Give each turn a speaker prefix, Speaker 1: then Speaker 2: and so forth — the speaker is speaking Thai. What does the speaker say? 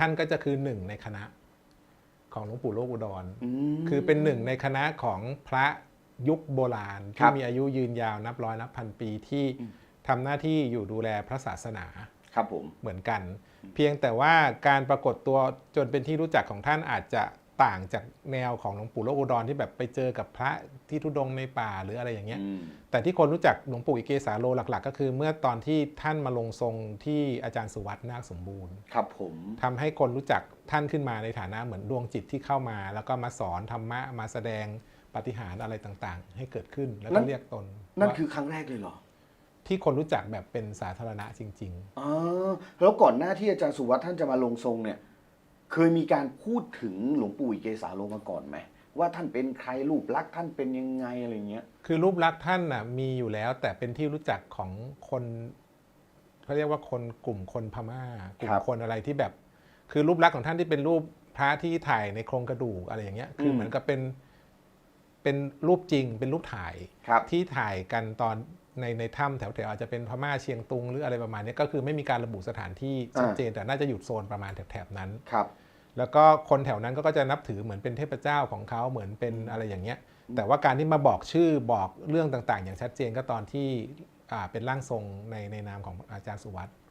Speaker 1: ท่านก็จะคือหนึ่งในคณะของหลวงปู่โลกอุดร
Speaker 2: ม
Speaker 1: คือเป็นหนึ่งในคณะของพระยุคโบราณ
Speaker 2: ครั
Speaker 1: ที่
Speaker 2: บ
Speaker 1: มีอายุยืนยาวนับร้อยนับพันปีที่
Speaker 2: อืม
Speaker 1: ทำหน้าที่อยู่ดูแลพระศาสนา
Speaker 2: ครับผม
Speaker 1: เหมือนกัน เพียงแต่ว่าการปรากฏตัวจนเป็นที่รู้จักของท่านอาจจะ ต่างจากแนวของหลวงปู่โลกอุดรที่แบบไปเจอกับพระที่ทุดงค์ในป่าหรืออะไรอย่างเงี้ย
Speaker 2: อืม
Speaker 1: แต่ที่คนรู้จักหลวงปู่อิเกสาโลหลัก ๆ ก็คือเมื่อตอนที่ท่านมาลงทรงที่อาจารย์สุวัตนาคสมบูรณ์
Speaker 2: ครับผม
Speaker 1: ทำให้คนรู้จักท่านขึ้นมาในฐานะเหมือนดวงจิตที่เข้ามา แล้วก็มาสอนธรรมะมาแสดงปาฏิหาริย์อะไรต่างๆ ให้เกิดขึ้นแล้วก็เรียกตน
Speaker 2: นั่น
Speaker 1: ว่า
Speaker 2: คือครั้งแรกเลยเหรอ
Speaker 1: ที่คนรู้จักแบบเป็นสาธารณะจริง
Speaker 2: อ๋อแล้วก่อนหน้าที่อาจารย์สุวัสด์ท่านจะมาลงทรงเนี่ย เคยมีการพูดถึงหลวงปู่อิเกสาโลมาก่อนไหมว่าท่านเป็นใครรูปลักษณ์ท่านเป็นยังไงอะไรเงี้ย
Speaker 1: ๆคือรูปลักษณ์ท่านน่ะมีอยู่แล้ว แต่เป็นที่รู้จักของคนเขาเรียกว่าคนกลุ่มคนพม่ากลุ่ม
Speaker 2: ครับ
Speaker 1: คนอะไรที่แบบ คือรูปลักษณ์ของท่านที่เป็นรูปพระที่ถ่ายในโครงกระดูกอะไรอย่างเงี้ย คือ
Speaker 2: ม
Speaker 1: เหมือนกับเป็นเป็นรูปจริงเป็นรูปถ่าย
Speaker 2: ครับ
Speaker 1: ที่ถ่ายกันตอน ในในถ้ำแถวๆอาจจะเป็นพม่าเชียงตุงหรืออะไรประมาณนี้ก็คือไม่มีการระบุสถานที่ชัดเจนแต่น่าจะอยู่โซนประมาณแถบๆนั้น
Speaker 2: ครับ
Speaker 1: แล้วก็คนแถวนั้นก็ก็จะนับถือเหมือนเป็นเทพเจ้าของเขาเหมือนเป็นอะไรอย่างเงี้ย แต่ว่าการที่มาบอกชื่อบอกเรื่องต่างๆ อย่างชัดเจนก็ตอนที่อ่าเป็นร่างทรงในในนามของอาจารย์สุวัต